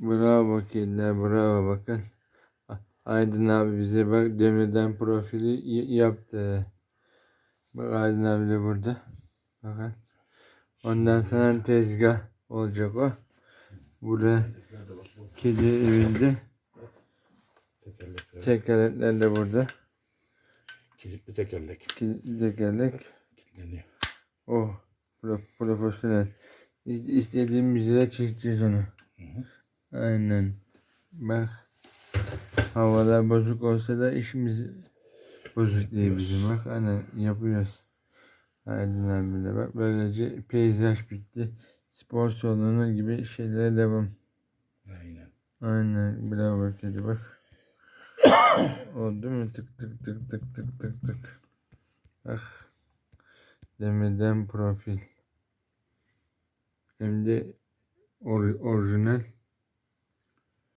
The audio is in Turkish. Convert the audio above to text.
Bravo kediler bravo bakın. Aydın abi bize bak demirden profili yaptı. Bak Aydın abi de burada. Bakın. Ondan sonra tezgah olacak o. Burada kedi evinde. Tekerlekler. De burada. Kilitli tekerlek. Kedi tekerlek. Kilitleniyor. Oh. Pro profesyonel. İst istediğimiz yere çekeceğiz onu. Aynen. Bak. Havalar bozuk olsa da işimiz bozuk değil bizim. Bak aynen yapıyoruz. Aydın abiyle bak. Böylece peyzaj bitti. Spor salonu gibi şeylere devam. Aynen. Aynen. Bravo kedi bak. Oldu mu? Tık tık tık tık tık tık tık. Bak. Demirden profil. Hem de or orijinal.